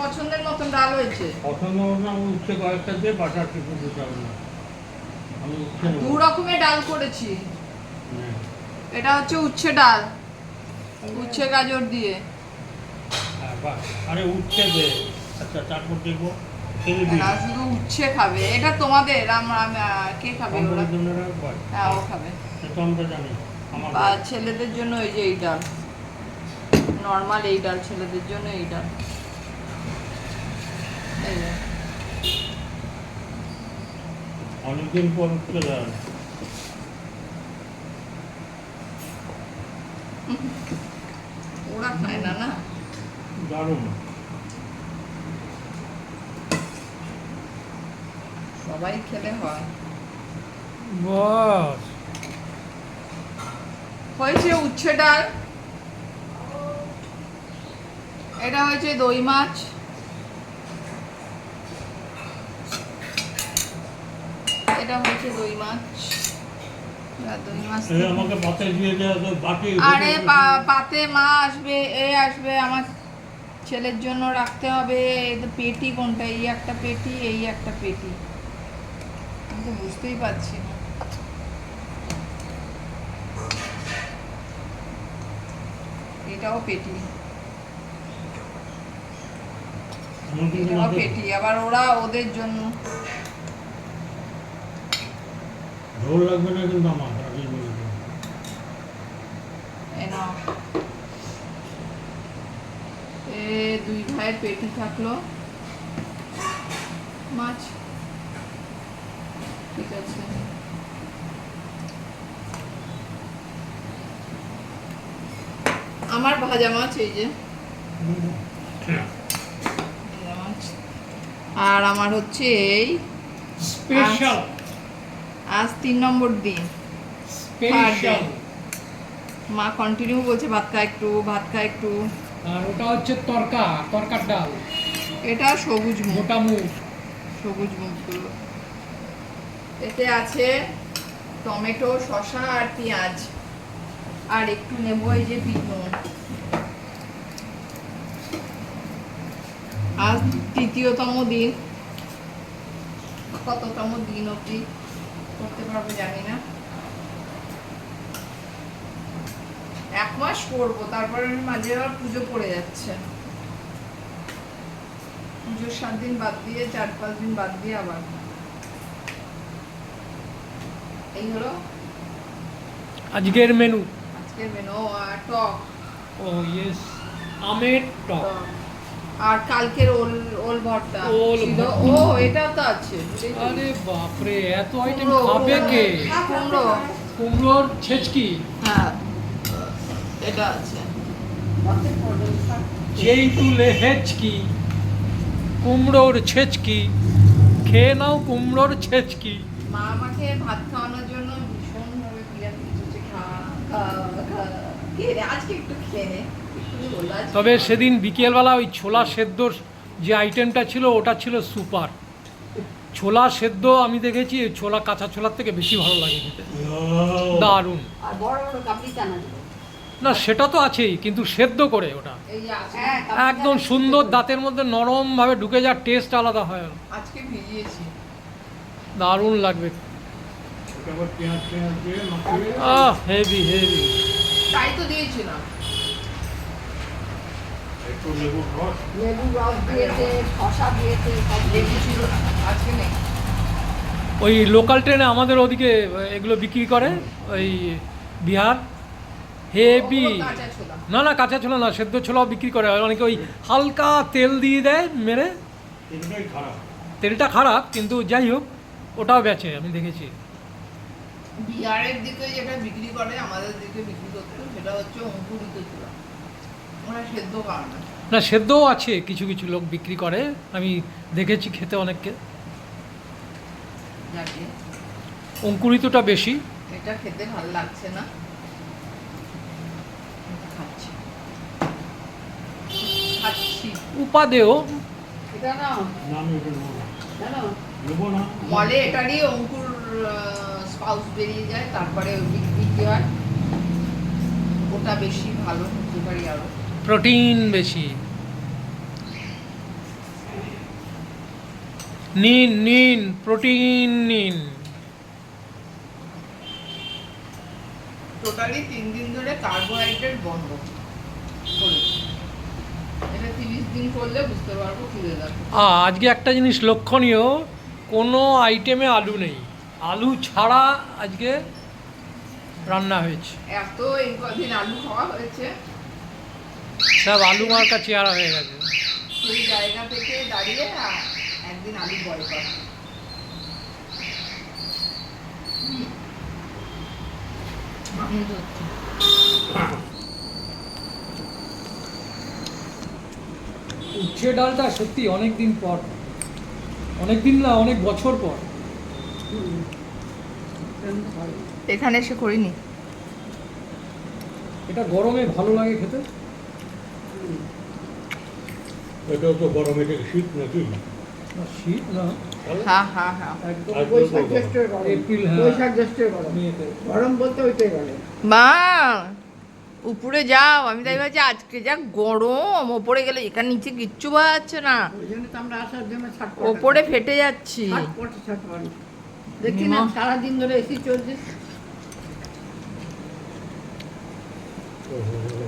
পছন্দের মতন ডাল হয়েছে? পছন্দ মতো আমি উচ্ছে কয়েকটা দিয়ে বাটার কিছু দিতে হবে আমি উচ্ছে দু রকমের ডাল করেছি। হ্যাঁ। এটা হচ্ছে উচ্ছে ডাল উচ্ছে গাজর দিয়ে। আরে উচ্ছে দে। আচ্ছা তারপর দেখব। এরা শুধু উচ্ছে খাবে। এটা তোমাদের আমরা কে খাবে ওরা? কম্বলের হ্যাঁ ও খাবে। আমরা জানি ছেলেদের জন্য এই যে এই ডাল। নর্মাল এই ডাল ছেলেদের জন্য এই ডাল। অনেকদিন পর উচ্ছে দেওয়া ওরা খায় না না? দারুণ। সবাই খেলে হয়। বাস। হয়েছে উচ্ছে ডাল এটা হয়েছে দই মাছ। এটা হয়েছে দই মাছ। আর দই মাছ এই আমাকে পাতে দিয়ে দেওয়া তো বাটি আরে পাতে মা আসবে এ আসবে আমার ছেলের জন্য রাখতে হবে। পেটি কোনটা এই একটা পেটি এই একটা পেটি। আমি তো বুঝতেই পারছি না। এটাও পেটি। এটাও পেটি আবার ওরা ওদের জন্য। ঝোল লাগবে না কিন্তু আমার বলে দিলাম। এ দুই ভাইয়ের পেটি থাকল। মাছ। ঠিক আছে। আমার ভাজা মাছ এই যে। আর আমার হচ্ছে এই স্পেশাল আজ তিন নম্বর দিন। মা কন্টিনিউ বলছে ভাত খা একটু ভাত খা একটু। আর ওটা হচ্ছে তরকা তরকার ডাল। এটা সবুজ মোটা মুখ সবুজ মুখগুলো এতে আছে টমেটো শসা আর পেঁয়াজ। আর একটু নেব এই যে বিট আজ তৃতীয়তম দিন। কততম দিন অবধি? করতে পারব জানি না। এক মাস করব তারপরে মাঝে আবার পুজো পড়ে যাচ্ছে। পুজোর সাত দিন বাদ দিয়ে চার পাঁচ দিন বাদ দিয়ে আবার। এই হলো আজকের মেনু আজকের মেনু টক। ও ইয়েস আমের টক। টক। আর কালকের ওল ওল ভর্তা ছিল। ও এটা তো আছে। আরে বাপরে এত আইটেম খাবে কে? কুমড়ো। কুমড়োর ছেচকি হ্যাঁ এটা আছে। যেই তুলে হেচকি কুমড়োর ছেচকি খেয়ে নাও কুমড়োর ছেচকি মা আমাকে ভাত খাওয়ানোর জন্য ভীষণ ভাবে বিরাট কিছু খা খা। খা খেয়ে আজকে একটু খেয়ে নে। তবে সেদিন বিকেলবেলা ওই ছোলা সেদ্ধর যে আইটেমটা ছিল ওটা ছিল সুপার ছোলা সেদ্ধ আমি দেখেছি ছোলা কাঁচা ছোলার থেকে বেশি ভালো লাগে খেতে। দারুণ। না সেটা তো আছেই কিন্তু সেদ্ধ করে ওটা। এই যে আজকে হ্যাঁ একদম সুন্দর দাঁতের মধ্যে নরমভাবে ঢুকে যাওয়ার টেস্ট আলাদা হয়। দারুণ লাগবে। আহ হেভি হেভি তাই তো দিয়েছিলাম। লেবু রস? দিয়েছে শশা দিয়েছে সব ছিল আজকে নেই? ওই লোকাল ট্রেনে আমাদের ওদিকে এগুলো বিক্রি করে ওই বিহার। হেভি না না কাঁচা ছোলা না সেদ্ধ ছোলাও বিক্রি করে। অনেকে ওই হালকা তেল দিয়ে দেয় মেরে। তেলটা খারাপ কিন্তু যাই হোক ওটাও বেচে আমি দেখেছি। বিহারের দিকে যেটা বিক্রি করে আমাদের দিকে বিক্রি করতো সেটা হচ্ছে অঙ্কুরিত ছোলা। ওরা সেদ্ধ খাওয়া না সেদ্ধও আছে কিছু কিছু লোক বিক্রি করে। আমি দেখেছি খেতে অনেককে। অঙ্কুরিতটা বেশি। এটা খেতে ভালো লাগছে না? খাচ্ছি। খাচ্ছি। উপাদেয়। এটা না। মলে এটারই অঙ্কুর স্পাউস বেরিয়ে যায় তারপরে বিক- বিক্রি হয়। ওটা বেশি ভালো হতে পারি আরও। প্রোটিন বেশি। নিন নিন প্রোটিন নিন। টোটালি তিন দিন ধরে কার্বোহাইড্রেট বন্ধ। এটা তিরিশ দিন করলে বুঝতে পারব খিদে লাগবে আজকে একটা জিনিস লক্ষণীয় কোনো আইটেমে আলু নেই। আলু ছাড়া আজকে রান্না হয়েছে। এত এই কদিন আলু খাওয়া হয়েছে। সব আলু মার্কা চেহারা হয়ে গেছে। সেই জায়গা থেকে দাঁড়িয়ে একদিন আলু বয়কট উচ্ছে ডালটা সত্যি অনেক দিন পর। অনেক দিন না অনেক বছর পর। এখানে এসে করিনি। এটা গরমে ভালো লাগে খেতে। এটাও তো গরম এটা শীত নাকি শীত না। হ্যাঁ। হ্যাঁ হ্যাঁ গরম। হ্যাঁ। বলতে ওইটাই বলে। মা উপরে যাও। আমি তাই ভাবছি আজকে যা গরম ওপরে গেলে এখানে নিচে কিচ্ছু পাওয়া যাচ্ছে না। ওপরে ফেটে যাচ্ছি। না সারাদিন ধরে এসি চলছে।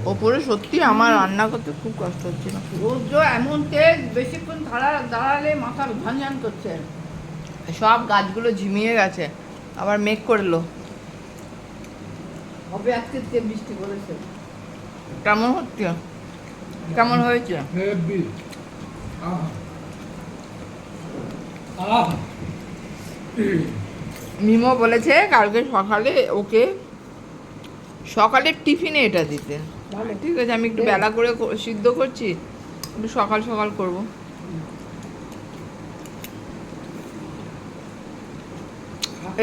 ওপরে সত্যি আমার রান্না করতে খুব কষ্ট হচ্ছিল রোদ্র এমন তেজ বেশিক্ষণ দাঁড়া দাঁড়ালে মাথার ঝান ঝান করছে। সব গাছগুলো ঝিমিয়ে গেছে আবার মেঘ করল। হবে আজকে তে- বৃষ্টি করেছে কেমন হচ্ছে? কেমন হয়েছে? হেব্বি আহা। আহা। মিমো বলেছে কালকে সকালে ওকে সকালের টিফিনে এটা দিতে। ঠিক আছে আমি একটু বেলা করে সিদ্ধ করছি একটু সকাল সকাল করব।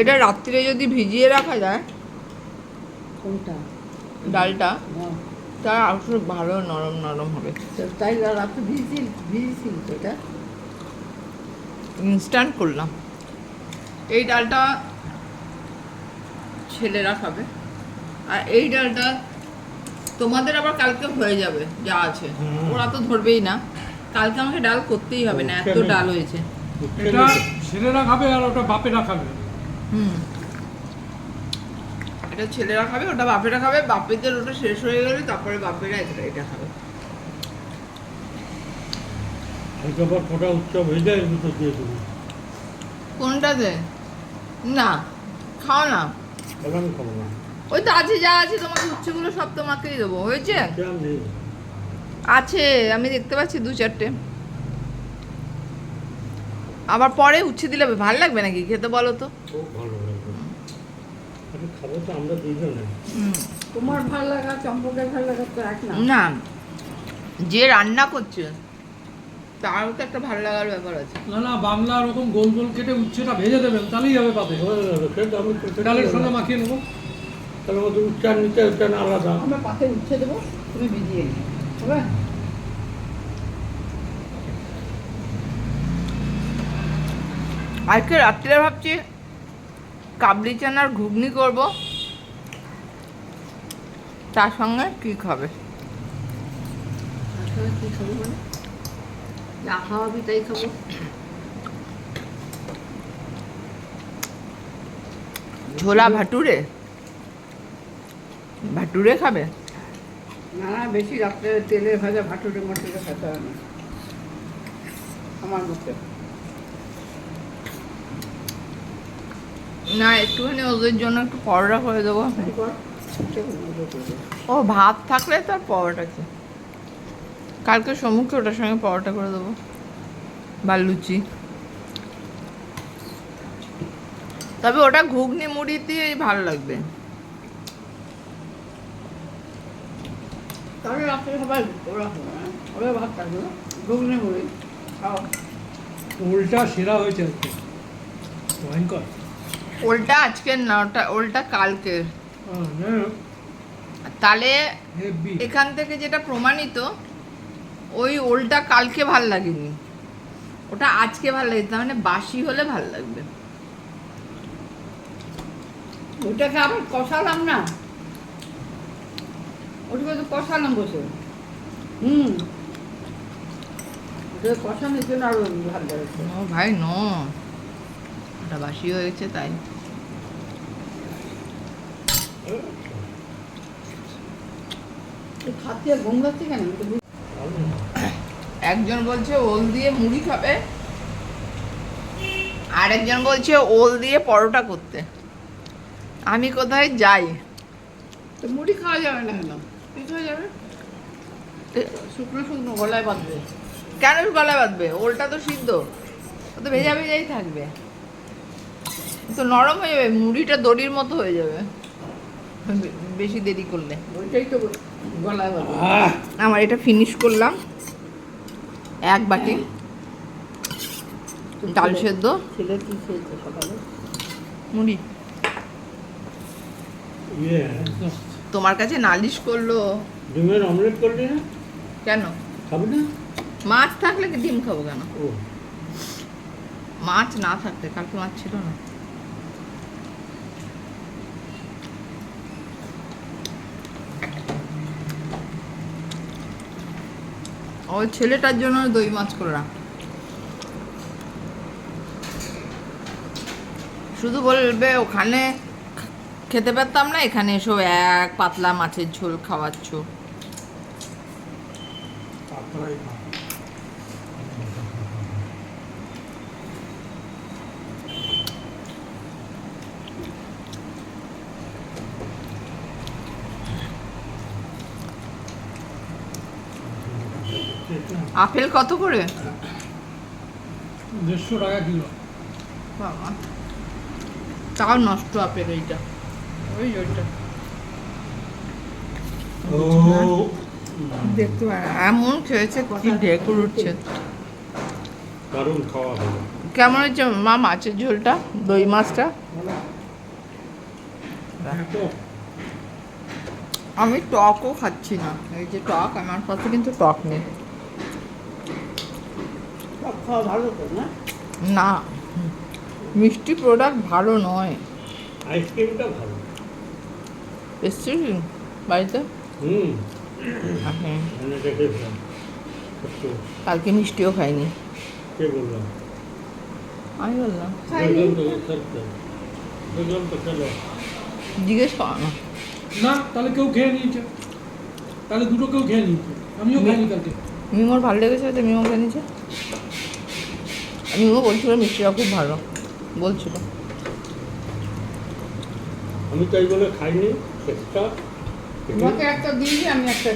এটা রাত্রিরে যদি ভিজিয়ে রাখা যায় কোনটা? ডালটা। তা আসলে ভালো নরম নরম হবে। তাই রাত্রে ভিজি ভিজিছিল তো এটা? ইনস্ট্যান্ট করলাম। এই ডালটা ছেলেরা খাবে। আর এই ডালটা তোমাদের আবার কালকে হয়ে যাবে যা আছে। ওরা তো ধরবেই না। কালকে আমাকে ডাল করতেই হবে না এত ডাল হয়েছে। এটা ছেলেরা খাবে আর ওটা বাপেরা খাবে। হুম। এটা ছেলেরা খাবে ওটা বাপেরা খাবে বাপেদের ওটা শেষ হয়ে গেলে তারপরে বাপেরা এটা এটা খাবে। হালকা পর উৎসব হয়ে যায় এর দিয়ে দেবো। কোনটাতে? না খাও না। খাব না। ওই তো আছে যা আছে তোমাকে উচ্ছেগুলো সব তোমাকেই দেবো হয়েছে? আছে আমি দেখতে পাচ্ছি দু চারটে। আবার পরে উচ্ছে দিলে ভালো লাগবে নাকি খেতে বলো তো? তোমার ভালো লাগা চম্পকের ভালো লাগা এক না। না যে রান্না করছে তারও তো একটা ভালো লাগার ব্যাপার আছে। না না বাংলা ওরকম গোল গোল কেটে উচ্ছেটা ভেজে দেবেন তাহলেই হবে পাতে। তো- ডালের সঙ্গে মাখিয়ে নেব। তাহলে আমাদের উচ্চার নিচে উচ্চারণ আলাদা। আমরা পাতে উঠছে দেবো তুমি ভিজিয়ে নিও হবে? আজকে রাত্রে ভাবছি কাবলি চানার ঘুগনি করব। তার সঙ্গে কি খাবে? কি খাব মানে যা খাওয়াবি তাই খাব। ঝোলা ভাটুরে? ভাটুরে খাবে? না না বেশি রাত্রে তেলের ভাজা ভাটুরে মটুরে খেতে হয় না। আমার মতে না একটুখানি ওদের জন্য একটু পরোটা করে দেবো। ও ভাত থাকলে তার পরোটা কি? কালকে সম্মুখে ওটার সঙ্গে পরোটা করে দেবো বা লুচি। তবে ওটা ঘুগনি মুড়ি দিয়ে ভালো লাগবে। তাহলে রাত্রে সবাই ওরা হবে ওরা ভাত থাকবে ঘুগনি মুড়ি সেরা হয়েছে আজকে। ভয়ঙ্কর। ওলটা আজকের না ওটা ওলটা কালকে। তাহলে এখান থেকে যেটা প্রমাণিত ওই ওলটা কালকে ভালো লাগেনি। ওটা আজকে ভালো লাগে তার মানে বাসি হলে ভালো লাগবে। ওটাকে আবার কষালাম না? ওটাকে তো কষালাম বসে। হুম। কষানোর জন্য আরও ভালো লাগছে। ও ভাই নো। ওটা বাসি হয়েছে তাই। আর গঙ্গাচ্ছে কেন? একজন বলছে ওল দিয়ে মুড়ি খাবে আর একজন বলছে ওল দিয়ে পরোটা করতে। আমি কোথায় যাই? তো মুড়ি খাওয়া যাবে না কেন? শুকনো শুকনো গলায় বাঁধবে। কেন গলায় বাঁধবে? ওলটা তো সিদ্ধ। ও তো ভেজা ভেজাই থাকবে। তো নরম হয়ে যাবে মুড়িটা দড়ির মতো হয়ে যাবে। বেশি দেরি করলে। ওইটাই তো গলায় বাঁধবে। আমার এটা ফিনিশ করলাম। এক বাটি ডাল সেদ্ধ। ছেলে কি খেয়েছে সকালে? মুড়ি। ইয়ে তোমার কাছে নালিশ করল। ডিমের অমলেট করলি না? কেন? খাবি না? মাছ থাকলে কি ডিম খাব কেন? ও। মাছ না থাকতে কালকে মাছ ছিল না। ওই ছেলেটার জন্য দই মাছ করে রাখ। শুধু বলবে ওখানে খেতে পারতাম না এখানে এসো এক পাতলা মাছের ঝোল খাওয়াচ্ছ। আপেল কত করে? দেড়শো টাকা কিলো। বাবা তাও নষ্ট আপেল এইটা। ওই ওইটা। দেখতে পারে। এমন খেয়েছে কি ঢেকুর উঠছে দারুণ খাওয়া হলো। কেমন হচ্ছে মা মাছের ঝোলটা দই মাছটা? আমি টকও খাচ্ছি না। এই যে টক আমার কাছে কিন্তু টক নেই। সব খাওয়া ভালো না? না। মিষ্টি প্রোডাক্ট ভালো নয়। আইসক্রিমটা ভালো। এসছি বাড়িতে? হুম। হ্যাঁ একটু। কালকে মিষ্টিও খাইনি। কে বললাম আমি বললাম। জিজ্ঞেস করো না। না তাহলে কেউ খেয়ে নিয়েছে। তাহলে দুটো কেউ খেয়ে নিয়েছে। আমিও খাইনি কালকে। মিমোর ভালো লেগেছে তো মিমো খেয়ে নিয়েছে। মিমো বলছিল মিষ্টিটা খুব ভালো। বলছিল। আমি তাই বলে খাইনি। তোমাকে একটা দিয়েছি আমি একটা